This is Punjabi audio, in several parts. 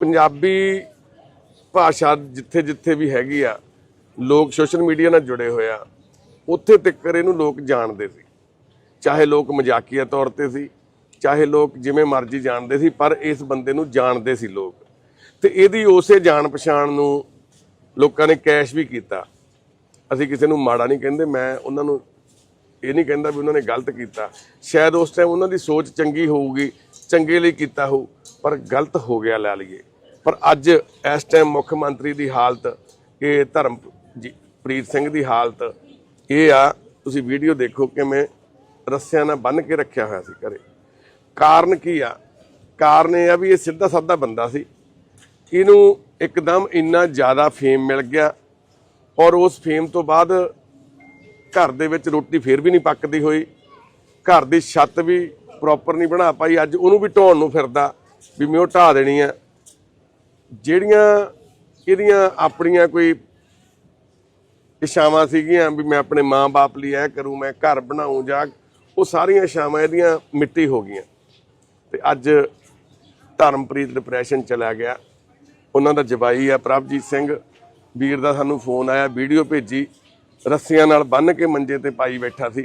ਪੰਜਾਬੀ ਭਾਸ਼ਾ ਜਿੱਥੇ ਜਿੱਥੇ ਵੀ ਹੈਗੀ ਆ, ਲੋਕ ਸੋਸ਼ਲ ਮੀਡੀਆ ਨਾਲ ਜੁੜੇ ਹੋਏ ਆ, ਉੱਥੇ ਤੱਕ ਇਹਨੂੰ ਲੋਕ ਜਾਣਦੇ ਸੀ। ਚਾਹੇ ਲੋਕ ਮਜ਼ਾਕੀਆ ਤੌਰ ਤੇ ਸੀ, ਚਾਹੇ ਲੋਕ ਜਿਵੇਂ ਮਰਜ਼ੀ ਜਾਣਦੇ ਸੀ, ਪਰ ਇਸ ਬੰਦੇ ਨੂੰ ਜਾਣਦੇ ਸੀ ਲੋਕ। ਤੇ ਇਹਦੀ ਉਸੇ ਜਾਣ ਪਛਾਣ ਨੂੰ ਲੋਕਾਂ ਨੇ ਕੈਸ਼ ਵੀ ਕੀਤਾ। ਅਸੀਂ ਕਿਸੇ ਨੂੰ ਮਾੜਾ ਨਹੀਂ ਕਹਿੰਦੇ, ਮੈਂ ਉਹਨਾਂ ਨੂੰ ਇਹ ਨਹੀਂ ਕਹਿੰਦਾ ਵੀ ਉਹਨਾਂ ਨੇ ਗਲਤ ਕੀਤਾ। ਸ਼ਾਇਦ ਉਸ ਟਾਈਮ ਉਹਨਾਂ ਦੀ ਸੋਚ ਚੰਗੀ ਹੋਊਗੀ, ਚੰਗੇ ਲਈ ਕੀਤਾ ਹੋਊ, ਪਰ ਗਲਤ ਹੋ ਗਿਆ ਲੈ ਲਈਏ। ਪਰ ਅੱਜ ਇਸ ਟਾਈਮ ਮੁੱਖ ਮੰਤਰੀ ਦੀ ਹਾਲਤ ਇਹ ਧਰਮ ਜੀ, ਪ੍ਰੀਤ ਸਿੰਘ ਦੀ ਹਾਲਤ ਇਹ ਆ, ਤੁਸੀਂ ਵੀਡੀਓ ਦੇਖੋ ਕਿਵੇਂ ਰੱਸਿਆਂ ਨਾਲ ਬੰਨ ਕੇ ਰੱਖਿਆ ਹੋਇਆ ਸੀ ਘਰੇ। ਕਾਰਨ ਕੀ ਆ? ਕਾਰਨ ਇਹ ਆ ਵੀ ਇਹ ਸਿੱਧਾ ਸਾਦਾ ਬੰਦਾ ਸੀ। ਇਹਨੂੰ ਇੱਕਦਮ ਇੰਨਾ ਜ਼ਿਆਦਾ ਫੇਮ ਮਿਲ ਗਿਆ ਔਰ ਉਸ ਫੇਮ ਤੋਂ ਬਾਅਦ ਘਰ ਦੇ ਵਿੱਚ ਰੋਟੀ ਫੇਰ ਵੀ ਨਹੀਂ ਪੱਕਦੀ ਹੋਈ। ਘਰ ਦੀ ਛੱਤ ਵੀ ਪ੍ਰੋਪਰ ਨਹੀਂ ਬਣਾ ਪਾਈ। ਅੱਜ ਉਹਨੂੰ ਵੀ ਢਾਉਣ ਨੂੰ ਫਿਰਦਾ ਵੀ ਮੈਂ ਉਹ ਢਾ ਦੇਣੀ ਆ। ਜਿਹੜੀਆਂ ਇਹਦੀਆਂ ਆਪਣੀਆਂ ਕੋਈ ਇਸ਼ਾਵਾਂ ਸੀਗੀਆਂ ਵੀ ਮੈਂ ਆਪਣੇ ਮਾਂ-ਬਾਪ ਲਈ ਇਹ ਕਰੂੰ, ਮੈਂ ਘਰ ਬਣਾਉਂ ਜਾਂ ਉਹ ਸਾਰੀਆਂ ਇਸ਼ਾਵਾਂ ਇਹਦੀਆਂ ਮਿੱਟੀ ਹੋ ਗਈਆਂ। ਤੇ ਅੱਜ ਧਰਮਪ੍ਰੀਤ ਡਿਪਰੈਸ਼ਨ ਚਲਾ ਗਿਆ। ਉਹਨਾਂ ਦਾ ਜਵਾਈ ਆ ਪ੍ਰਭਜੀਤ ਸਿੰਘ। ਵੀਰ ਦਾ ਸਾਨੂੰ ਫੋਨ ਆਇਆ, ਵੀਡੀਓ ਭੇਜੀ। ਰੱਸੀਆਂ ਨਾਲ ਬੰਨ ਕੇ ਮੰਜੇ ਤੇ ਪਾਈ ਬੈਠਾ ਸੀ।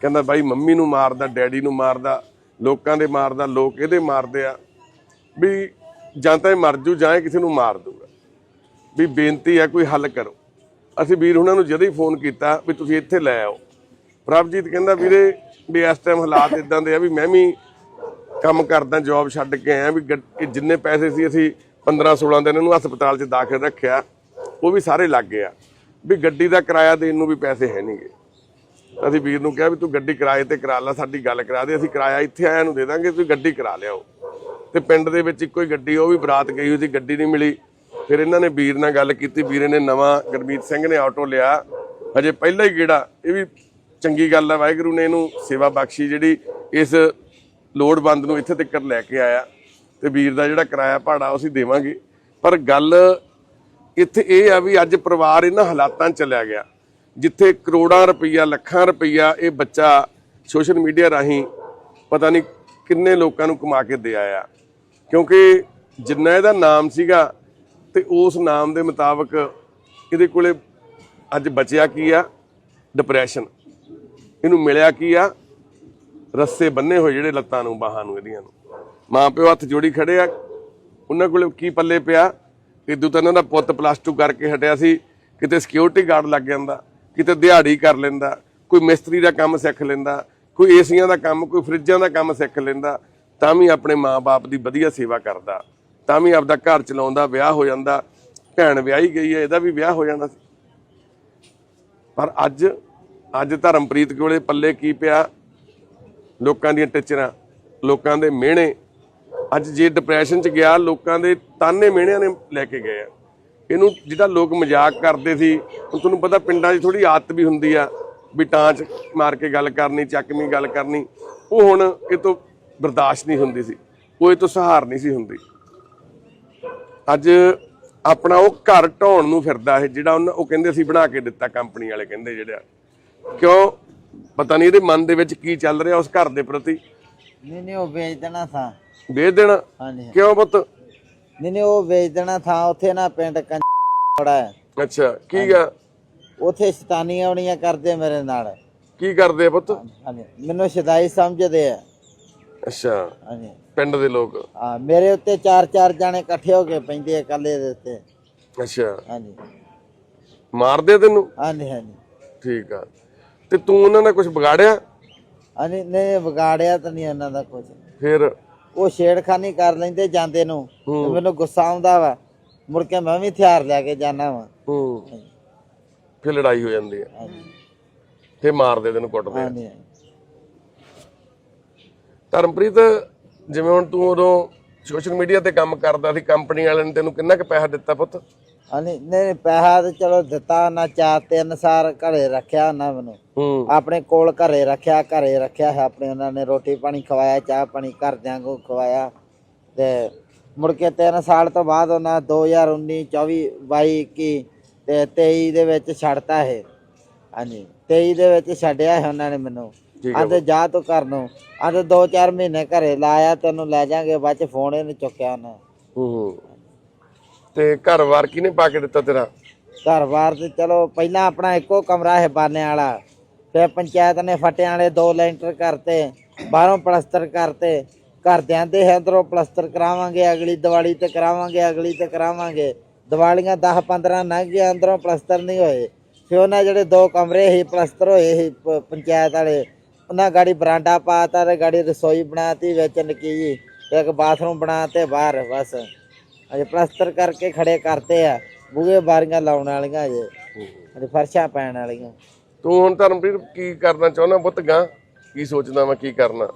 ਕਹਿੰਦਾ, ਬਾਈ, ਮੰਮੀ ਨੂੰ ਮਾਰਦਾ, ਡੈਡੀ ਨੂੰ ਮਾਰਦਾ, ਲੋਕਾਂ ਦੇ ਮਾਰਦਾ, ਲੋਕ ਇਹਦੇ ਮਾਰਦੇ ਆ। ਵੀ ਜਾਂ ਤਾਂ ਇਹ ਮਰ ਜੂ ਜਾਂ ਇਹ ਕਿਸੇ ਨੂੰ ਮਾਰ ਦੂਗਾ ਵੀ ਬੇਨਤੀ ਹੈ ਕੋਈ ਹੱਲ ਕਰੋ। ਅਸੀਂ ਵੀਰ ਉਹਨਾਂ ਨੂੰ ਜਦ ਹੀ ਫੋਨ ਕੀਤਾ ਵੀ ਤੁਸੀਂ ਇੱਥੇ ਲੈ ਆਓ। ਪ੍ਰਭਜੀਤ ਕਹਿੰਦਾ, ਵੀਰੇ, ਵੀ ਇਸ ਟਾਈਮ ਹਾਲਾਤ ਇਦਾਂ ਦੇ ਆ ਵੀ ਮੈਂ ਵੀ ਕੰਮ ਕਰਦਾ ਜੌਬ ਛੱਡ ਕੇ ਆਇਆ ਵੀ ਗੱਡ- ਜਿੰਨੇ ਪੈਸੇ ਸੀ ਅਸੀਂ 15 16 ਦਿਨ ਇਹਨੂੰ ਹਸਪਤਾਲ 'ਚ ਦਾਖਲ ਰੱਖਿਆ, ਉਹ ਵੀ ਸਾਰੇ ਲੱਗ ਗਏ ਆ ਵੀ ਗੱਡੀ ਦਾ ਕਿਰਾਇਆ ਦੇਣ ਨੂੰ ਵੀ ਪੈਸੇ ਹੈ ਨਹੀਂਗੇ ਅਸੀਂ ਵੀਰ ਨੂੰ ਕਿਹਾ ਵੀ ਤੂੰ ਗੱਡੀ ਕਿਰਾਏ ਤੇ ਕਰਾ ਲੈ, ਸਾਡੀ ਗੱਲ ਕਰਾ ਦੇ, ਅਸੀਂ ਕਿਰਾਇਆ ਇੱਥੇ ਆਇਆ ਨੂੰ ਦੇ ਦਾਂਗੇ, ਤੁਸੀਂ ਗੱਡੀ ਕਰਾ ਲਿਆਓ। ਤੇ ਪਿੰਡ ਦੇ ਵਿੱਚ ਇੱਕੋ ਹੀ ਗੱਡੀ, ਉਹ ਵੀ ਬਰਾਤ ਗਈ ਹੋਈ ਗੱਡੀ ਨਹੀਂ ਮਿਲੀ। ਫਿਰ ਇਹਨਾਂ ਨੇ ਵੀਰ ਨਾਲ ਗੱਲ ਕੀਤੀ, ਵੀਰੇ ਨੇ ਨਵਾਂ ਗੁਰਮੀਤ ਸਿੰਘ ਨੇ ਆਟੋ ਲਿਆ। ਹਜੇ ਪਹਿਲਾ ਹੀ ਗੇੜਾ, ਇਹ ਵੀ ਚੰਗੀ ਗੱਲ ਹੈ ਵਾਹਿਗੁਰੂ ਨੇ ਇਹਨੂੰ ਸੇਵਾ ਬਖਸ਼ੀ ਜਿਹੜੀ ਇਸ ਲੋੜਵੰਦ ਨੂੰ ਇੱਥੇ ਤੱਕ ਲੈ ਕੇ ਆਇਆ। ਤੇ ਵੀਰ ਦਾ ਜਿਹੜਾ ਕਿਰਾਇਆ ਭਾੜਾ ਅਸੀਂ ਦੇਵਾਂਗੇ। ਪਰ ਗੱਲ ਇੱਥੇ ਇਹ ਆ ਵੀ ਅੱਜ ਪਰਿਵਾਰ ਇਹਨਾਂ ਹਾਲਾਤਾਂ 'ਚ ਚਲਿਆ ਗਿਆ। ਜਿੱਥੇ ਕਰੋੜਾਂ ਰੁਪਈਆ, ਲੱਖਾਂ ਰੁਪਈਆ ਇਹ ਬੱਚਾ ਸੋਸ਼ਲ ਮੀਡੀਆ ਰਾਹੀਂ ਪਤਾ ਨਹੀਂ ਕਿੰਨੇ ਲੋਕਾਂ ਨੂੰ ਕਮਾ ਕੇ ਦੇ ਆਇਆ। ਕਿਉਂਕਿ ਜਿੰਨਾ ਇਹਦਾ ਨਾਮ ਸੀਗਾ ਤੇ ਉਸ ਨਾਮ ਦੇ ਮੁਤਾਬਕ ਇਹਦੇ ਕੋਲੇ ਅੱਜ ਬਚਿਆ ਕੀ ਆ? ਡਿਪਰੈਸ਼ਨ ਇਹਨੂੰ ਮਿਲਿਆ ਕੀ ਆ? ਰੱਸੇ ਬੰਨੇ ਹੋਏ ਜਿਹੜੇ ਲੱਤਾਂ ਨੂੰ, ਬਾਹਾਂ ਨੂੰ, ਇਹਦੀਆਂ ਨੂੰ। ਮਾਂ ਪਿਓ ਹੱਥ ਜੋੜੀ ਖੜੇ ਆ। ਉਹਨਾਂ ਕੋਲੇ ਕੀ ਪੱਲੇ ਪਿਆ? ਇਦੋਂ ਤਾਂ ਇਹਨਾਂ ਦਾ ਪੁੱਤ ਪਲੱਸ 2 ਕਰਕੇ ਹਟਿਆ ਸੀ। ਕਿਤੇ ਸਿਕਿਉਰਿਟੀ ਗਾਰਡ ਲੱਗ ਜਾਂਦਾ। ਕਿਤੇ ਦਿਹਾੜੀ ਕਰ ਲੈਂਦਾ। ਕੋਈ ਮਿਸਤਰੀ ਦਾ ਕੰਮ ਸਿੱਖ ਲੈਂਦਾ। ਕੋਈ ਏਸੀਆਂ ਦਾ ਕੰਮ, ਕੋਈ ਫਰਿੱਜਾਂ ਦਾ ਕੰਮ ਸਿੱਖ ਲੈਂਦਾ। ਤਾਂ ਵੀ ਆਪਣੇ ਮਾਪੇ ਦੀ ਵਧੀਆ ਸੇਵਾ ਕਰਦਾ, ਤਾਂ ਵੀ ਆਪਦਾ ਘਰ ਚਲਾਉਂਦਾ, ਵਿਆਹ ਹੋ ਜਾਂਦਾ, ਭੈਣ ਵਿਆਹੀ ਗਈ ਹੈ, ਇਹਦਾ ਵੀ ਵਿਆਹ ਹੋ ਜਾਂਦਾ ਸੀ। ਪਰ ਅੱਜ ਅੱਜ ਧਰਮਪ੍ਰੀਤ ਕੋਲੇ ਪੱਲੇ ਕੀ ਪਿਆ? ਲੋਕਾਂ ਦੀਆਂ ਟਿਚਰਾਂ, ਲੋਕਾਂ ਦੇ ਮਿਹਣੇ। ਅੱਜ ਜੇ ਡਿਪਰੈਸ਼ਨ ਚ ਗਿਆ, ਲੋਕਾਂ ਦੇ ਤਾਨੇ ਮਿਹਣਿਆਂ ਨੇ ਲੈ ਕੇ ਗਏ ਆ। ਇਹਨੂੰ ਜਿਹੜਾ ਲੋਕ ਮਜ਼ਾਕ ਕਰਦੇ ਸੀ, ਹੁਣ ਤੁਹਾਨੂੰ ਪਤਾ ਪਿੰਡਾਂ 'ਚ ਥੋੜੀ ਆਦਤ ਵੀ ਹੁੰਦੀ ਆ, ਵੀ ਟਾਂਚ ਮਾਰ ਕੇ ਗੱਲ ਕਰਨੀ ਚੱਕਵੀਂ ਗੱਲ ਕਰਨੀ। ਉਹ ਹੁਣ ਇਹ ਤੋਂ ਬਰਦਾਸ਼ਤ ਨਹੀਂ ਹੁੰਦੀ ਸੀ। ਇਹ ਤੋਂ ਸਹਾਰ ਨਹੀਂ ਸੀ ਹੁੰਦੀ। ਅੱਜ ਆਪਣਾ ਉਹ ਘਰ ਢਾਉਣ ਨੂੰ ਫਿਰਦਾ ਇਹ ਜਿਹੜਾ ਉਹ ਕਹਿੰਦੇ ਅਸੀਂ ਬਣਾ ਕੇ ਦਿੱਤਾ ਕੰਪਨੀ ਵਾਲੇ ਕਹਿੰਦੇ ਜਿਹੜਾ ਕਿਉਂ? ਪਤਾ ਨਹੀਂ ਇਹਦੇ ਮਨ ਦੇ ਵਿੱਚ ਕੀ ਚੱਲ ਰਿਹਾ ਉਸ ਘਰ ਦੇ ਪ੍ਰਤੀ। ਨਹੀਂ ਨਹੀਂ ਉਹ ਵੇਚ ਦੇਣਾ ਥਾ। ਵੇਚ ਦੇਣਾ? ਹਾਂਜੀ ਕਿਉਂ ਪੁੱਤ? ਨਹੀਂ ਨਹੀਂ ਉਹ ਵੇਚ ਦੇਣਾ ਥਾ। ਉੱਥੇ ਨਾ ਪਿੰਡ ਕੰਜੜਾ ਹੈ। ਅੱਛਾ ਕੀ ਗਾ ਉੱਥੇ ਸ਼ੈਤਾਨੀਆਂ ਆਉਣੀਆਂ ਕਰਦੇ ਮੇਰੇ ਨਾਲ। ਕੀ ਕਰਦੇ ਪੁੱਤ? ਹਾਂਜੀ। ਮੈਨੂੰ ਸ਼ਦਾਈ ਸਮਝਦੇ ਆ। ਅੱਛਾ ਹਾਂਜੀ। ਪਿੰਡ ਦੇ ਲੋਕ? ਆ ਮੇਰੇ ਉੱਤੇ ਚਾਰ ਚਾਰ ਜਾਣੇ ਇਕੱਠੇ ਹੋ ਕੇ ਪੈਂਦੇ ਆ ਇਕੱਲੇ ਦੇ ਉੱਤੇ। ਅੱਛਾ। ਹਾਂਜੀ। ਮਾਰਦੇ ਆ ਤੈਨੂੰ? ਹਾਂਜੀ ਹਾਂਜੀ। ਠੀਕ ਆ। ਤੇ ਤੂੰ ਉਹਨਾਂ ਨਾਲ ਕੁਝ ਵਿਗਾੜਿਆ? ਹਾਂਜੀ ਨਹੀਂ ਵਿਗਾੜਿਆ ਤਾਂ ਨਹੀਂ ਉਹਨਾਂ ਦਾ ਕੁਝ ਫਿਰ? ਉਹ ਛੇੜਖਾਨੀ ਕਰ ਲੈਂਦੇ ਜਾਂਦੇ ਨੂੰ। ਤੇ ਹੂੰ। ਮੈਨੂੰ ਗੁੱਸਾ ਆਉਂਦਾ ਵਾ। ਮੁੜ ਕੇ ਮੈਂ ਵੀ ਹਥਿਆਰ ਲੈ ਕੇ ਜਾਣਾ ਵਾ। ਹੂੰ। ਫਿਰ ਲੜਾਈ ਹੋ ਜਾਂਦੀ ਹੈ ਹਾਂਜੀ। ਫਿਰ ਮਾਰਦੇ ਤੈਨੂੰ ਕੁੱਟਦੇ ਆ। ਹਾਂਜੀ ਹਾਂਜੀ। ਧਰਮਪ੍ਰੀਤ ਜਿਵੇਂ ਹੁਣ ਤੂੰ ਉਦੋਂ ਸੋਸ਼ਲ ਮੀਡੀਆ ਤੇ ਕੰਮ ਕਰਦਾ ਸੀ ਕੰਪਨੀ ਵਾਲਿਆਂ ਨੇ ਤੈਨੂੰ ਕਿੰਨਾ ਕੁ ਪੈਸਾ ਦਿੱਤਾ ਪੁੱਤ? ਹਾਂਜੀ ਨਹੀਂ ਪੈਸਾ ਤੇ ਚਲੋ ਦਿੱਤਾ ਨਾ ਚਾਰ ਤੇ ਅਨਸਾਰ ਘਰੇ ਰੱਖਿਆ ਨਾ ਮੈਨੂੰ। ਹੂੰ। ਆਪਣੇ ਕੋਲ ਘਰੇ ਰੱਖਿਆ ਘਰੇ ਰੱਖਿਆ ਹੈ ਆਪਣੇ ਉਹਨਾਂ ਨੇ ਰੋਟੀ ਪਾਣੀ ਖਵਾਇਆ ਚਾਹ ਪਾਣੀ ਘਰਦਿਆਂ ਕੋ ਖਵਾਇਆ। ਤੇ ਮੁੜ ਕੇ 3 ਸਾਲ ਤੋਂ ਬਾਅਦ ਉਹਨਾਂ 2019 24 22 21 ਤੇ 23 ਦੇ ਵਿੱਚ ਛੱਡਤਾ ਇਹ। ਹਾਂਜੀ 23 ਦੇ ਵਿੱਚ ਛੱਡਿਆ ਹੈ ਉਹਨਾਂ ਨੇ ਮੈਨੂੰ। ਠੀਕ ਹੈ ਆਂਦੇ ਜਾ ਤੂੰ ਘਰ ਨੂੰ। ਆਂਦੇ 2-4 ਮਹੀਨੇ ਘਰੇ ਲਾਇਆ ਤੈਨੂੰ ਲੈ ਜਾਾਂਗੇ ਬਾਅਦ ਚ ਫੋਨ ਨਹੀਂ ਚੁੱਕਿਆ ਉਹਨਾਂ। ਹੂੰ ਤੇ ਘਰ-ਬਾਰ ਕਿਹਨੇ ਪਾ ਕੇ ਦਿੱਤਾ ਤੇਰਾ? ਘਰ-ਬਾਰ ਤੇ ਚਲੋ ਪਹਿਲਾਂ ਆਪਣਾ ਇੱਕੋ ਕਮਰਾ ਹੈ ਬਾਨੇ ਵਾਲਾ। ਫਿਰ ਪੰਚਾਇਤ ਨੇ ਫਟਿਆਂ ਵਾਲੇ ਦੋ ਲੈਂਟਰ ਕਰਤੇ ਬਾਹਰੋਂ ਪਲਸਤਰ ਕਰਤੇ। ਘਰਦਿਆਂ ਦੇ ਅੰਦਰੋਂ ਪਲਸਤਰ ਕਰਾਵਾਂਗੇ ਅਗਲੀ ਦੀਵਾਲੀ ਤੇ ਕਰਾਵਾਂਗੇ ਅਗਲੀ ਤੇ ਕਰਾਵਾਂਗੇ। ਦੀਵਾਲੀਆਂ 10 15 ਲੰਘ ਗਏ ਅੰਦਰੋਂ ਪਲਸਤਰ ਨਹੀਂ ਹੋਏ। ਫਿਰ ਉਹਨਾਂ ਜਿਹੜੇ ਦੋ ਕਮਰੇ ਸੀ ਪਲਸਤਰ ਹੋਏ ਸੀ ਪੰਚਾਇਤ ਵਾਲੇ ਉਹਨਾਂ ਗਾੜੀ ਬਰਾਂਡਾ ਪਾਤਾ ਤੇ ਗਾੜੀ ਰਸੋਈ ਬਣਾਤੀ ਵਿੱਚ ਨਕੀ ਜੀ ਇੱਕ ਬਾਥਰੂਮ ਬਣਾਤੇ ਬਾਹਰ ਬਸ। ਅਜੇ ਪਲਸਤਰ ਕਰਕੇ ਖੜੇ ਕਰਤੇ ਆ। ਬੂਹੇ ਬਾਰੀਆਂ ਲਾਉਣ ਵਾਲੀਆਂ ਅਜੇ। ਅਜੇ ਫਰਸ਼ਾਂ ਪੈਣ ਵਾਲੀਆਂ। ਤੂੰ ਹੁਣ ਧਰਮਪ੍ਰੀਤ ਕੀ ਕਰਨਾ ਚਾਹੁੰਦਾ ਪੁੱਤ ਗਾਂ? ਕੀ ਸੋਚਦਾ ਮੈਂ ਕੀ ਕਰਨਾ?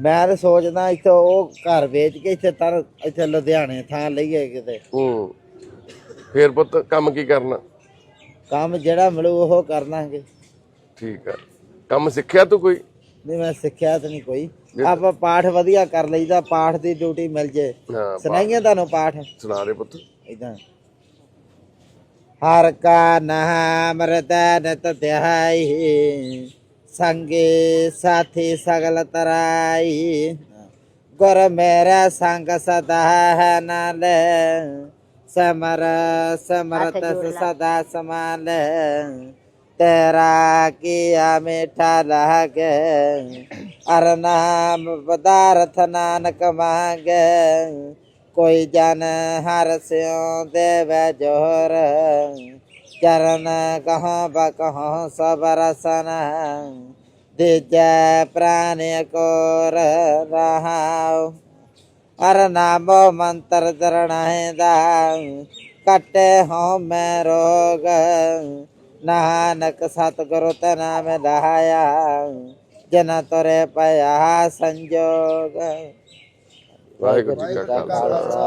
ਮੈਂ ਤਾਂ ਸੋਚਦਾ ਇੱਥੇ ਉਹ ਘਰ ਵੇਚ ਕੇ ਇੱਥੇ ਤਰ ਇੱਥੇ ਲੁਧਿਆਣੇ ਥਾਂ ਲਈਏ ਕਿਤੇ। ਹੂੰ। ਫੇਰ ਪੁੱਤ ਕੰਮ ਕੀ ਕਰਨਾ? ਕੰਮ ਜਿਹੜਾ ਮਿਲੂ ਉਹ ਕਰ ਲਾਂਗੇ। ਠੀਕ ਹੈ ਕੰਮ ਸਿੱਖਿਆ ਤੂੰ ਕੋਈ? ਨਹੀਂ ਮੈਂ ਸਿੱਖਿਆ ਤਾਂ ਨਹੀਂ ਕੋਈ। ਆਪਾਂ ਪਾਠ ਵਧੀਆ ਕਰ ਲਈਦਾ ਪਾਠ ਦੀ ਡਿਊਟੀ ਮਿਲ ਜੇ। ਹਾਂ ਸੁਣਾਈਏ ਤੁਹਾਨੂੰ ਪਾਠ? ਸੁਣਾ ਦੇ ਪੁੱਤ। ਇਦਾਂ ਹਰ ਕਾ ਨਾਮ ਰਤਨ ਤਧਿਆਈ ਸੰਗੇ ਸਾਥੀ ਸਗਲ ਤਰਾਈ। ਗੁਰ ਮੇਰਾ ਸੰਗ ਸਦਾ ਹੈ ਨਾਲ ਸਮਰ ਸਮਰਤ ਸਦਾ ਸਮਾਲ ਤੇਰਾ ਕੀਆ ਮਿਠਾ ਲਾਗੇ ਅਰ ਨਾਮ ਪਦਾਰਥ ਨਾਨਕ ਮੰਗੇ। ਕੋਈ ਜਨ ਹਰ ਸਿਉ ਦੇਵੈ ਜੋਹਰ, ਚਰਨ ਕਹਾਂ ਬਕਹਾਂ ਸਭ ਰਸਨ। ਦਿਜੈ ਪ੍ਰਾਨ ਕੋਰ ਰਹਾਉ, ਅਰ ਨਾਮ ਮੰਤਰ ਚਰਨ ਹੈ ਦਾ ਕਟੇ ਹੋ ਮੈਂ ਰੋਗ ਨਾਨਕ ਸਤਿਗੁਰੂ ਤੇ ਨਾਮ ਲਹਾਇਆ ਜਨ ਤੋਰੇ ਪਿਆ ਸੰਜੋਗ ਵਾਹਿਗੁਰੂ ਜੀ ਕਾ ਖਾਲਸਾ।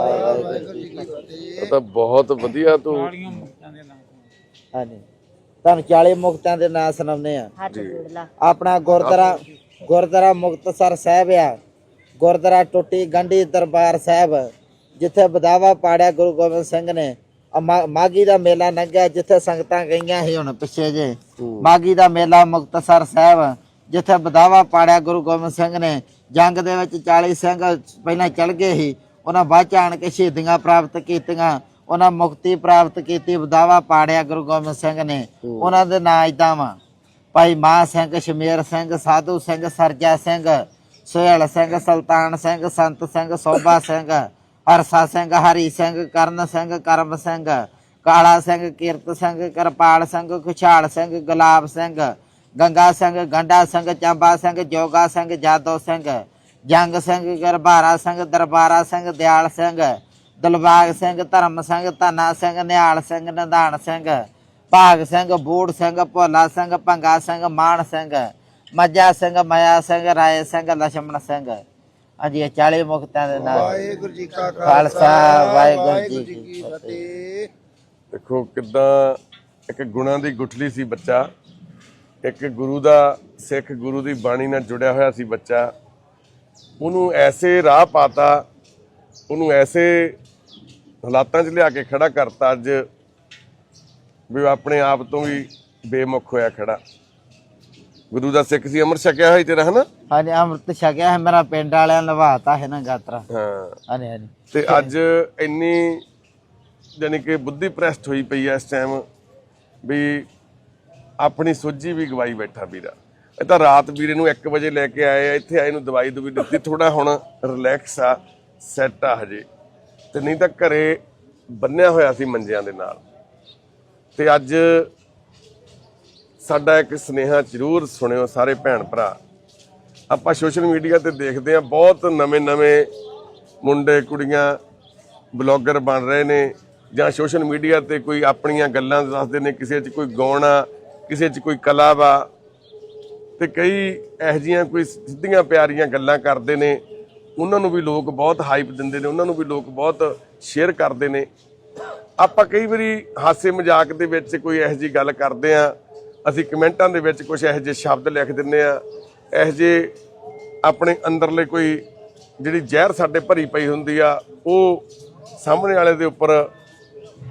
ਇਹ ਤਾਂ ਬਹੁਤ ਵਧੀਆ ਤੂੰ ਹਾਂਜੀ। ਤੁਹਾਨੂੰ 40 ਮੁਕਤਾਂ ਦੇ ਨਾਂ ਸੁਣਾਉਂਦੇ ਆ ਆਪਣਾ ਗੁਰਦੁਆਰਾ ਗੁਰਦੁਆਰਾ ਮੁਕਤਸਰ ਸਾਹਿਬ ਆ। ਗੁਰਦੁਆਰਾ ਟੁੱਟੀ ਗੰਢੀ ਦਰਬਾਰ ਸਾਹਿਬ ਜਿੱਥੇ ਬਦਾਵਾ ਪਾੜਿਆ ਗੁਰੂ ਗੋਬਿੰਦ ਸਿੰਘ ਨੇ। ਆ ਮਾ- ਮਾਘੀ ਦਾ ਮੇਲਾ ਲੰਘਿਆ ਜਿੱਥੇ ਸੰਗਤਾਂ ਗਈਆਂ ਸੀ ਹੁਣ ਪਿੱਛੇ ਜੇ। ਮਾਘੀ ਦਾ ਮੇਲਾ ਮੁਕਤਸਰ ਸਾਹਿਬ ਜਿੱਥੇ ਬਦਾਵਾ ਪਾੜਿਆ ਗੁਰੂ ਗੋਬਿੰਦ ਸਿੰਘ ਨੇ। ਜੰਗ ਦੇ ਵਿੱਚ 40 ਸਿੰਘ ਪਹਿਲਾਂ ਚਲ ਗਏ ਸੀ ਉਹਨਾਂ ਬਾਅਦ ਆਣ ਕੇ ਸ਼ਹੀਦੀਆਂ ਪ੍ਰਾਪਤ ਕੀਤੀਆਂ। ਉਹਨਾਂ ਮੁਕਤੀ ਪ੍ਰਾਪਤ ਕੀਤੀ ਬਦਾਵਾ ਪਾੜਿਆ ਗੁਰੂ ਗੋਬਿੰਦ ਸਿੰਘ ਨੇ। ਉਹਨਾਂ ਦੇ ਨਾਂ ਇਦਾਂ ਵਾ। ਭਾਈ ਮਾਹ ਸਿੰਘ ਸ਼ਮੇਰ ਸਿੰਘ ਸਾਧੂ ਸਿੰਘ ਸਰਜਾ ਸਿੰਘ ਸੁਹੇਲ ਸਿੰਘ ਸੁਲਤਾਨ ਸਿੰਘ ਸੰਤ ਸਿੰਘ ਸੋਭਾ ਸਿੰਘ ਹਰਸਾ ਸਿੰਘ, ਹਰੀ ਸਿੰਘ, ਕਰਨ ਸਿੰਘ, ਕਰਮ ਸਿੰਘ, ਕਾਲਾ ਸਿੰਘ, ਕੀਰਤ ਸਿੰਘ, ਕਿਰਪਾਲ ਸਿੰਘ, ਖੁਸ਼ਹਾਲ ਸਿੰਘ, ਗੁਲਾਬ ਸਿੰਘ, ਗੰਗਾ ਸਿੰਘ, ਗੰਡਾ ਸਿੰਘ, ਚੰਬਾ ਸਿੰਘ, ਜੋਗਾ ਸਿੰਘ, ਜਾਦੋ ਸਿੰਘ, ਜੰਗ ਸਿੰਘ, ਗਰਬਾਰਾ ਸਿੰਘ, ਦਰਬਾਰਾ ਸਿੰਘ, ਦਿਆਲ ਸਿੰਘ, ਦਲਬਾਗ ਸਿੰਘ, ਧਰਮ ਸਿੰਘ, ਧਨਾ ਸਿੰਘ, ਨਿਹਾਲ ਸਿੰਘ, ਨਿਧਾਨ ਸਿੰਘ, ਭਾਗ ਸਿੰਘ, ਬੂੜ ਸਿੰਘ, ਭੋਲਾ ਸਿੰਘ, ਭੰਗਾ ਸਿੰਘ, ਮਾਨ ਸਿੰਘ ਮੱਜਾ ਸਿੰਘ, ਮਾਇਆ ਸਿੰਘ, ਰਾਏ ਸਿੰਘ, ਲਛਮਣ ਸਿੰਘ। ਹਾਂਜੀ ਇਹ 40 ਮੁਕਤਾਂ ਦੇ ਨਾਲ। ਵਾਹਿਗੁਰੂ ਜੀ ਕਾ ਖਾਲਸਾ ਵਾਹਿਗੁਰੂ ਜੀ ਕੀ ਫਤਿਹ। ਦੇਖੋ ਕਿਦਾਂ ਇੱਕ ਗੁਣਾਂ ਦੀ ਗੁਠਲੀ ਸੀ ਬੱਚਾ। ਇੱਕ ਗੁਰੂ ਦਾ ਸਿੱਖ ਗੁਰੂ ਦੀ ਬਾਣੀ ਨਾਲ ਜੁੜਿਆ ਹੋਇਆ ਸੀ ਬੱਚਾ। ਉਹਨੂੰ ਐਸੇ ਰਾਹ ਪਾਤਾ ਉਹਨੂੰ ਐਸੇ ਹਾਲਾਤਾਂ 'ਚ ਲਿਆ ਕੇ ਖੜਾ ਕਰਤਾ ਅੱਜ ਵੀ ਆਪਣੇ ਆਪ ਤੋਂ ਵੀ ਬੇਮੁਖ ਹੋਇਆ ਖੜਾ। ਗੁਰੂ ਦਾ ਸਿੱਖ ਸੀ ਅਮਰ ਛਕਿਆ ਸੀ ਤੇਰਾ ਹਨਾ? ਹਾਂਜੀ ਅੰਮ੍ਰਿਤ ਛਕਿਆ ਹੈ ਮੇਰਾ ਪਿੰਡ ਵਾਲਿਆਂ ਨੇ ਲਵਾਤਾ ਹੈ ਨਾ ਗਾਤਰਾ। ਹਾਂ। ਹਾਂਜੀ ਹਾਂਜੀ। ਤੇ ਅੱਜ ਇੰਨੀ ਜਾਨੀ ਕਿ ਬੁੱਧੀ ਪ੍ਰੈਸਟ ਹੋਈ ਪਈ ਐ ਇਸ ਟਾਈਮ ਵੀ ਆਪਣੀ ਸੋਝੀ ਵੀ ਗਵਾਈ ਬੈਠਾ ਵੀਰਾ। ਇਹ ਤਾਂ ਰਾਤ ਵੀਰੇ ਨੂੰ 1 ਵਜੇ ਲੈ ਕੇ ਆਏ ਆ ਇੱਥੇ ਆਏ ਨੂੰ ਦਵਾਈ ਦੁਵੀ ਦਿੱਤੀ ਥੋੜਾ ਹੁਣ ਰਿਲੈਕਸ ਆ ਸੈੱਟ ਆ ਹਜੇ। ਤੇ ਨਹੀਂ ਤਾਂ ਘਰੇ ਬੰਨਿਆ ਹੋਇਆ ਸੀ ਮੰਜਿਆਂ ਦੇ ਨਾਲ। ਤੇ ਅੱਜ ਸਾਡਾ ਇੱਕ ਸੁਨੇਹਾ ਜ਼ਰੂਰ ਸੁਣਿਓ ਸਾਰੇ ਭੈਣ ਭਰਾ। ਆਪਾਂ ਸੋਸ਼ਲ ਮੀਡੀਆ ਤੇ ਦੇਖਦੇ ਆ ਬਹੁਤ ਨਵੇਂ-ਨਵੇਂ ਮੁੰਡੇ, ਕੁੜੀਆਂ ਬਲੌਗਰ ਬਣ ਰਹੇ ਨੇ ਜਾਂ ਸੋਸ਼ਲ ਮੀਡੀਆ ਤੇ ਕੋਈ ਆਪਣੀਆਂ ਗੱਲਾਂ ਦੱਸਦੇ ਨੇ, ਕਿਸੇ 'ਚ ਕੋਈ ਗਾਉਣਾ, ਕਿਸੇ 'ਚ ਕੋਈ ਕਲਾ ਵਾ। ਤੇ ਕਈ ਇਹੋ ਜਿਹੀਆਂ ਕੋਈ ਸਿੱਧੀਆਂ ਪਿਆਰੀਆਂ ਗੱਲਾਂ ਕਰਦੇ ਨੇ, ਉਹਨਾਂ ਨੂੰ ਵੀ ਲੋਕ ਬਹੁਤ ਹਾਈਪ ਦਿੰਦੇ ਨੇ, ਉਹਨਾਂ ਨੂੰ ਵੀ ਲੋਕ ਬਹੁਤ ਸ਼ੇਅਰ ਕਰਦੇ ਨੇ। ਆਪਾਂ ਕਈ ਵਾਰੀ ਹਾਸੇ ਮਜ਼ਾਕ ਦੇ ਵਿੱਚ ਕੋਈ ਇਹੋ ਜਿਹੀ ਗੱਲ ਕਰਦੇ ਆ ਅਸੀਂ ਕਮੈਂਟਾਂ ਦੇ ਵਿੱਚ ਕੁਝ ਇਹੋ ਜਿਹੇ ਸ਼ਬਦ ਲਿਖ ਦਿੰਨੇ ਆ, ਇਹੋ ਜਿਹੇ ਆਪਣੇ ਅੰਦਰਲੇ ਕੋਈ ਜਿਹੜੀ ਜ਼ਹਿਰ ਸਾਡੇ ਭਰੀ ਪਈ ਹੁੰਦੀ ਆ, ਉਹ ਸਾਹਮਣੇ ਵਾਲੇ ਦੇ ਉੱਪਰ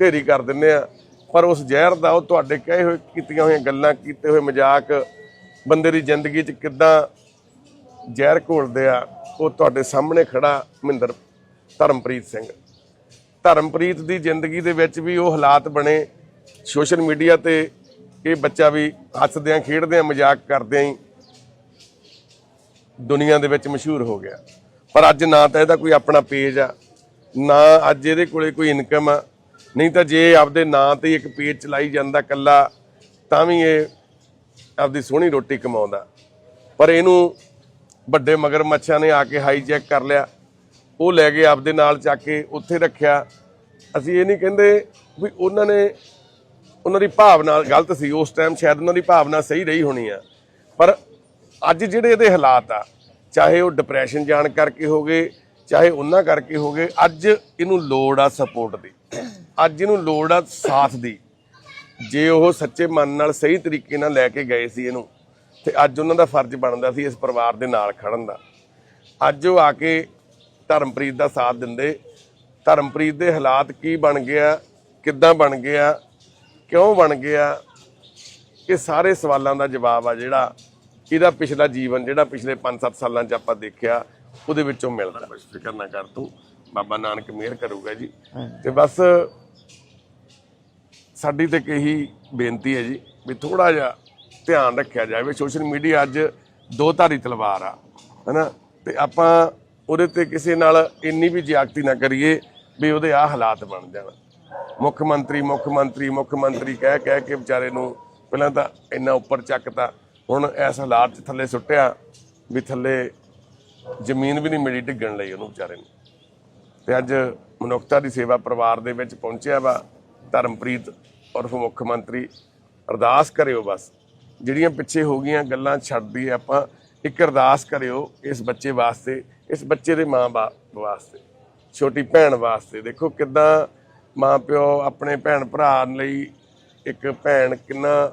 ਢੇਰੀ ਕਰ ਦਿੰਨੇ ਆ। ਪਰ ਉਸ ਜ਼ਹਿਰ ਦਾ ਉਹ ਤੁਹਾਡੇ ਕਹੇ ਹੋਏ ਕੀਤੀਆਂ ਹੋਈਆਂ ਗੱਲਾਂ, ਕੀਤੇ ਹੋਏ ਮਜ਼ਾਕ, ਬੰਦੇ ਦੀ ਜ਼ਿੰਦਗੀ 'ਚ ਕਿੱਦਾਂ ਜ਼ਹਿਰ ਘੋਲਦੇ ਆ, ਉਹ ਤੁਹਾਡੇ ਸਾਹਮਣੇ ਖੜਾ ਮਹਿੰਦਰ ਧਰਮਪ੍ਰੀਤ ਸਿੰਘ। ਧਰਮਪ੍ਰੀਤ ਦੀ ਜ਼ਿੰਦਗੀ ਦੇ ਵਿੱਚ ਵੀ ਉਹ ਹਾਲਾਤ ਬਣੇ। ਸੋਸ਼ਲ ਮੀਡੀਆ ਤੇ ਕਿ ਬੱਚਾ ਵੀ ਹੱਸਦਿਆਂ ਖੇਡਦਿਆਂ ਮਜ਼ਾਕ ਕਰਦਿਆਂ ਹੀ ਦੁਨੀਆ ਦੇ ਵਿੱਚ ਮਸ਼ਹੂਰ ਹੋ ਗਿਆ। ਪਰ ਅੱਜ ਨਾ ਤਾਂ ਇਹਦਾ ਕੋਈ ਆਪਣਾ ਪੇਜ ਆ, ਨਾ ਅੱਜ ਇਹਦੇ ਕੋਲੇ ਕੋਈ ਇਨਕਮ ਆ, ਨਹੀਂ ਤਾਂ ਜੇ ਆਪਦੇ ਨਾਂ ਤੇ ਇੱਕ ਪੇਜ ਚਲਾਈ ਜਾਂਦਾ ਕੱਲਾ ਤਾਂ ਵੀ ਇਹ ਆਪਦੀ ਸੋਹਣੀ ਰੋਟੀ ਕਮਾਉਂਦਾ। ਪਰ ਇਹਨੂੰ ਵੱਡੇ ਮਗਰਮੱਛਾਂ ਨੇ ਆ ਕੇ ਹਾਈਜੈਕ ਕਰ ਲਿਆ। ਉਹ ਲੈ ਗਏ ਆਪਦੇ ਨਾਲ ਚੱਕ ਕੇ ਉੱਥੇ ਰੱਖਿਆ। ਅਸੀਂ ਇਹ ਨਹੀਂ ਕਹਿੰਦੇ ਵੀ ਉਹਨਾਂ ਨੇ ਉਹਨਾਂ ਦੀ ਭਾਵਨਾ ਗਲਤ ਸੀ, ਉਸ ਟਾਈਮ ਸ਼ਾਇਦ ਉਹਨਾਂ ਦੀ ਭਾਵਨਾ ਸਹੀ ਰਹੀ ਹੋਣੀ ਆ। ਪਰ ਅੱਜ ਜਿਹੜੇ ਇਹਦੇ ਹਾਲਾਤ ਆ, ਚਾਹੇ ਉਹ ਡਿਪਰੈਸ਼ਨ ਜਾਣ ਕਰਕੇ ਹੋਗੇ ਚਾਹੇ ਉਹਨਾਂ ਕਰਕੇ ਹੋਗੇ ਅੱਜ ਇਹਨੂੰ ਲੋੜ ਆ ਸਪੋਰਟ ਦੀ। ਅੱਜ ਇਹਨੂੰ ਲੋੜ ਆ ਸਾਥ ਦੀ। ਜੇ ਉਹ ਸੱਚੇ ਮਨ ਨਾਲ ਸਹੀ ਤਰੀਕੇ ਨਾਲ ਲੈ ਕੇ ਗਏ ਸੀ ਇਹਨੂੰ, ਤੇ ਅੱਜ ਉਹਨਾਂ ਦਾ ਫਰਜ਼ ਬਣਦਾ ਸੀ ਇਸ ਪਰਿਵਾਰ ਦੇ ਨਾਲ ਖੜਨ ਦਾ। ਅੱਜ ਉਹ ਆ ਕੇ ਧਰਮਪ੍ਰੀਤ ਦਾ ਸਾਥ ਦਿੰਦੇ। ਧਰਮਪ੍ਰੀਤ ਦੇ ਹਾਲਾਤ ਕੀ ਬਣ ਗਿਆ ਕਿੱਦਾਂ ਬਣ ਗਿਆ ਕਿਉਂ ਬਣ ਗਿਆ? ਇਹ ਸਾਰੇ ਸਵਾਲਾਂ ਦਾ ਜਵਾਬ ਆ ਜਿਹੜਾ ਇਹਦਾ ਪਿਛਲਾ ਜੀਵਨ ਜਿਹੜਾ ਪਿਛਲੇ 5-7 ਸਾਲਾਂ 'ਚ ਆਪਾਂ ਦੇਖਿਆ ਉਹਦੇ ਵਿੱਚੋਂ ਮਿਲਦਾ। ਬਸ ਫਿਕਰ ਨਾ ਕਰ ਤੂੰ ਬਾਬਾ ਨਾਨਕ ਮਿਹਰ ਕਰੂਗਾ ਜੀ। ਤੇ ਬਸ ਸਾਡੀ ਤੇ ਇਹੀ ਬੇਨਤੀ ਹੈ ਜੀ ਵੀ ਥੋੜਾ ਜਿਹਾ ਧਿਆਨ ਰੱਖਿਆ ਜਾਵੇ। ਸੋਸ਼ਲ ਮੀਡੀਆ ਅੱਜ ਦੋ ਧਾਰੀ ਤਲਵਾਰ ਆ ਹਨਾ? ਤੇ ਆਪਾਂ ਉਹਦੇ ਤੇ ਕਿਸੇ ਨਾਲ ਇੰਨੀ ਵੀ ਜ਼ਿਆਦਤੀ ਨਾ ਕਰੀਏ ਵੀ ਉਹਦੇ ਆ ਹਾਲਾਤ ਬਣ ਜਾਣ। ਮੁੱਖ ਮੰਤਰੀ ਮੁੱਖ ਮੰਤਰੀ ਮੁੱਖ ਮੰਤਰੀ ਕਹਿ ਕਹਿ ਕੇ ਵਿਚਾਰੇ ਨੂੰ ਪਹਿਲਾਂ ਤਾਂ ਇੰਨਾ ਉੱਪਰ ਚੱਕਤਾ। ਹੁਣ ਇਸ ਹਾਲਾਤ 'ਚ ਥੱਲੇ ਸੁੱਟਿਆ ਵੀ ਥੱਲੇ ਜ਼ਮੀਨ ਵੀ ਨਹੀਂ ਮਿਲੀ ਡਿੱਗਣ ਲਈ ਉਹਨੂੰ ਵਿਚਾਰੇ ਨੂੰ। ਤੇ ਅੱਜ ਮਨੁੱਖਤਾ ਦੀ ਸੇਵਾ ਪਰਿਵਾਰ ਦੇ ਵਿੱਚ ਪਹੁੰਚਿਆ ਵਾ। ਧਰਮਪ੍ਰੀਤ ਉਰਫ ਮੁੱਖ ਮੰਤਰੀ ਅਰਦਾਸ ਕਰਿਓ ਬਸ। ਜਿਹੜੀਆਂ ਪਿੱਛੇ ਹੋ ਗਈਆਂ ਗੱਲਾਂ ਛੱਡਦੀ ਆਪਾਂ, ਇੱਕ ਅਰਦਾਸ ਕਰਿਓ ਇਸ ਬੱਚੇ ਵਾਸਤੇ, ਇਸ ਬੱਚੇ ਦੇ ਮਾਂ-ਬਾਪ ਵਾਸਤੇ, ਛੋਟੀ ਭੈਣ ਵਾਸਤੇ। ਦੇਖੋ ਕਿਦਾਂ ਮਾਂ-ਪਿਓ, ਆਪਣੇ ਭੈਣ ਭਰਾ ਲਈ ਇੱਕ ਭੈਣ ਕਿੰਨਾ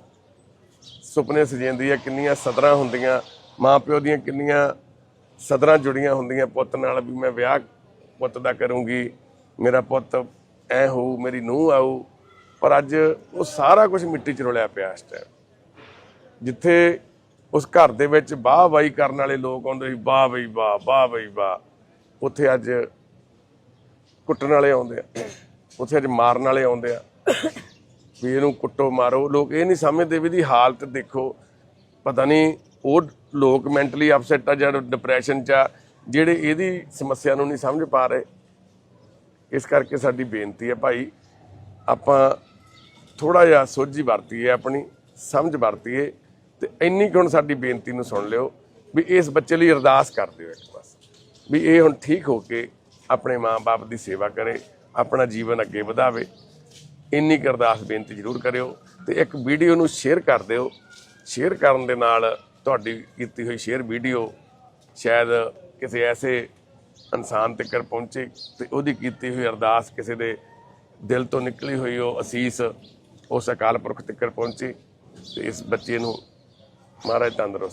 ਸੁਪਨੇ ਸਜੇਂਦੀ ਹੈ, ਕਿੰਨੀਆਂ ਸਦਰਾਂ ਹੁੰਦੀਆਂ, ਮਾਂ-ਪਿਓ ਦੀਆਂ ਕਿੰਨੀਆਂ ਸਦਰਾਂ ਜੁੜੀਆਂ ਹੁੰਦੀਆਂ। ਪੁੱਤ ਨਾਲ ਵੀ ਮੈਂ ਵਿਆਹ ਪੁੱਤ ਦਾ ਕਰੂੰਗੀ, ਮੇਰਾ ਪੁੱਤ ਐ ਹੋਊ, ਮੇਰੀ ਨੂੰਹ ਆਊ। ਪਰ ਅੱਜ ਉਹ ਸਾਰਾ ਕੁਝ ਮਿੱਟੀ 'ਚ ਰੁਲਿਆ ਪਿਆ ਇਸ ਟਾਈਮ ਜਿੱਥੇ ਉਸ ਘਰ ਦੇ ਵਿੱਚ ਵਾਹ ਬਾਈ ਕਰਨ ਵਾਲੇ ਲੋਕ ਆਉਂਦੇ ਸੀ ਵਾਹ ਬਈ ਵਾਹ ਵਾਹ ਬਈ ਵਾਹ। ਉੱਥੇ ਅੱਜ ਕੁੱਟਣ ਵਾਲੇ ਆਉਂਦੇ ਆ। ਉੱਥੇ ਅੱਜ ਮਾਰਨ ਵਾਲੇ ਆਉਂਦੇ ਆ। ਵੀ ਇਹਨੂੰ ਕੁੱਟੋ, ਮਾਰੋ। ਲੋਕ ਇਹ ਨਹੀਂ ਸਮਝਦੇ ਵੀ ਦੀ ਹਾਲਤ ਦੇਖੋ। ਪਤਾ ਨਹੀਂ, ਉਹ ਲੋਕ ਮੈਂਟਲੀ ਅਪਸੈਟ ਆ ਜਾਂ ਡਿਪਰੈਸ਼ਨ ਚ ਆ, ਜਿਹੜੇ ਇਹਦੀ ਸਮੱਸਿਆ ਨੂੰ ਨਹੀਂ ਸਮਝ ਪਾ ਰਹੇ। ਇਸ ਕਰਕੇ ਸਾਡੀ ਬੇਨਤੀ ਹੈ ਭਾਈ, ਆਪਾਂ ਥੋੜਾ ਜਿਹਾ ਸੋਝੀ ਵਰਤੀਏ ਆਪਣੀ, ਸਮਝ ਵਰਤੀਏ ਤੇ ਇੰਨੀ ਕੁ ਹੁਣ ਸਾਡੀ ਬੇਨਤੀ ਨੂੰ ਸੁਣ ਲਿਓ ਵੀ ਇਸ ਬੱਚੇ ਲਈ ਅਰਦਾਸ ਕਰ ਦਿਓ ਇੱਕ ਬਸ ਵੀ ਇਹ ਹੁਣ ਠੀਕ ਹੋ ਕੇ ਆਪਣੇ ਮਾਂ-ਬਾਪ ਦੀ ਸੇਵਾ ਕਰੇ ਆਪਣਾ ਜੀਵਨ ਅੱਗੇ ਵਧਾਵੇ। ਇੰਨੀ ਕੁ ਅਰਦਾਸ ਬੇਨਤੀ ਜ਼ਰੂਰ ਕਰਿਓ ਤੇ ਇੱਕ ਵੀਡੀਓ ਨੂੰ ਸ਼ੇਅਰ ਕਰ ਦਿਓ। ਸ਼ੇਅਰ ਕਰਨ ਦੇ ਨਾਲ ਤੁਹਾਡੀ ਕੀਤੀ ਹੋਈ ਸ਼ੇਅਰ ਵੀਡੀਓ ਸ਼ਾਇਦ ਕਿਸੇ ਐਸੇ ਇਨਸਾਨ ਤੱਕ ਪਹੁੰਚੇ ਤੇ ਉਹਦੀ ਕੀਤੀ ਹੋਈ ਅਰਦਾਸ ਕਿਸੇ ਦੇ ਦਿਲ ਤੋਂ ਨਿਕਲੀ ਹੋਈ ਉਹ ਅਸੀਸ ਉਸ ਅਕਾਲ ਪੁਰਖ ਤੱਕ ਪਹੁੰਚੇ ਤੇ ਇਸ ਬੱਚੇ ਨੂੰ ਮਹਾਰਾਜ ਤੰਦਰੁਸਤ